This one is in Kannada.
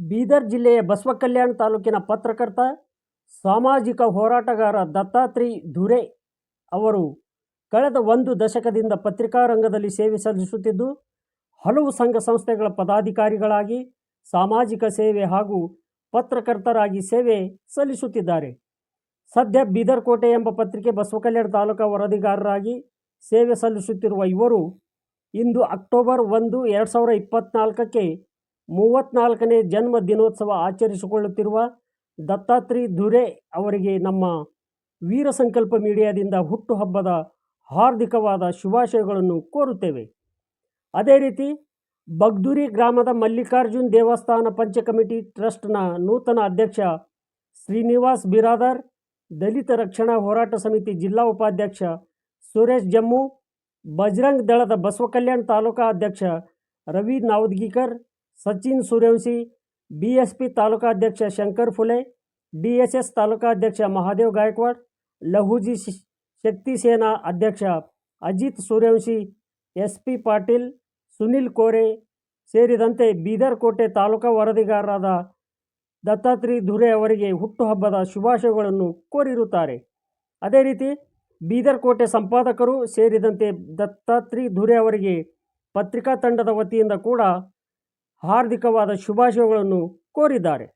ಬೀದರ್ ಜಿಲ್ಲೆಯ ಬಸವಕಲ್ಯಾಣ ತಾಲೂಕಿನ ಪತ್ರಕರ್ತ, ಸಾಮಾಜಿಕ ಹೋರಾಟಗಾರ ದತ್ತಾತ್ರಿ ಧುರೆ ಅವರು ಕಳೆದ ಒಂದು ದಶಕದಿಂದ ಪತ್ರಿಕಾ ರಂಗದಲ್ಲಿ ಸೇವೆ ಸಲ್ಲಿಸುತ್ತಿದ್ದು, ಹಲವು ಸಂಘ ಸಂಸ್ಥೆಗಳ ಪದಾಧಿಕಾರಿಗಳಾಗಿ ಸಾಮಾಜಿಕ ಸೇವೆ ಹಾಗೂ ಪತ್ರಕರ್ತರಾಗಿ ಸೇವೆ ಸಲ್ಲಿಸುತ್ತಿದ್ದಾರೆ. ಸದ್ಯ ಬೀದರ್ ಕೋಟೆ ಎಂಬ ಪತ್ರಿಕೆ ಬಸವಕಲ್ಯಾಣ ತಾಲೂಕಾ ವರದಿಗಾರರಾಗಿ ಸೇವೆ ಸಲ್ಲಿಸುತ್ತಿರುವ ಇವರು ಇಂದು ಅಕ್ಟೋಬರ್ ಒಂದು, ಎರಡು ಸಾವಿರ ಇಪ್ಪತ್ತ್ನಾಲ್ಕಕ್ಕೆ ಮೂವತ್ತ್ನಾಲ್ಕನೇ ಜನ್ಮ ದಿನೋತ್ಸವ ಆಚರಿಸಿಕೊಳ್ಳುತ್ತಿರುವ ದತ್ತಾತ್ರಿ ದುರೆ ಅವರಿಗೆ ನಮ್ಮ ವೀರ ಸಂಕಲ್ಪ ಮೀಡಿಯಾದಿಂದ ಹುಟ್ಟುಹಬ್ಬದ ಹಾರ್ದಿಕವಾದ ಶುಭಾಶಯಗಳನ್ನು ಕೋರುತ್ತೇವೆ. ಅದೇ ರೀತಿ ಬಗ್ದೂರಿ ಗ್ರಾಮದ ಮಲ್ಲಿಕಾರ್ಜುನ್ ದೇವಸ್ಥಾನ ಪಂಚ ಕಮಿಟಿ ಟ್ರಸ್ಟ್ನ ನೂತನ ಅಧ್ಯಕ್ಷ ಶ್ರೀನಿವಾಸ್ ಬಿರಾದರ್, ದಲಿತ ರಕ್ಷಣಾ ಹೋರಾಟ ಸಮಿತಿ ಜಿಲ್ಲಾ ಉಪಾಧ್ಯಕ್ಷ ಸುರೇಶ್ ಜಮ್ಮು, ಬಜರಂಗ್ ದಳದ ಬಸವಕಲ್ಯಾಣ ತಾಲೂಕಾ ಅಧ್ಯಕ್ಷ Ravi Navadgikar Sachin Suryavanshi B S P ತಾಲೂಕಾಧ್ಯಕ್ಷ Shankar Phule D S S ತಾಲೂಕಾಧ್ಯಕ್ಷ Mahadev Gaikwad, Lahuji Shakti Sena ಅಧ್ಯಕ್ಷ ಅಜಿತ್ ಸೂರ್ಯವಂಶಿ ಎಸ್ ಪಿ ಪಾಟೀಲ್, ಸುನಿಲ್ ಕೋರೆ ಸೇರಿದಂತೆ ಬೀದರ್ ಕೋಟೆ ತಾಲೂಕಾ ವರದಿಗಾರರಾದ ದತ್ತಾತ್ರಿ ಧುರೆ ಅವರಿಗೆ ಹುಟ್ಟುಹಬ್ಬದ ಶುಭಾಶಯಗಳನ್ನು ಕೋರಿರುತ್ತಾರೆ. ಅದೇ ರೀತಿ ಬೀದರ್ ಕೋಟೆ ಸಂಪಾದಕರು ಸೇರಿದಂತೆ ದತ್ತಾತ್ರಿ ಧುರೆ ಅವರಿಗೆ ಪತ್ರಿಕಾ ತಂಡದ ವತಿಯಿಂದ ಕೂಡ ಹಾರ್ದಿಕವಾದ ಶುಭಾಶಯಗಳನ್ನು ಕೋರಿದ್ದಾರೆ.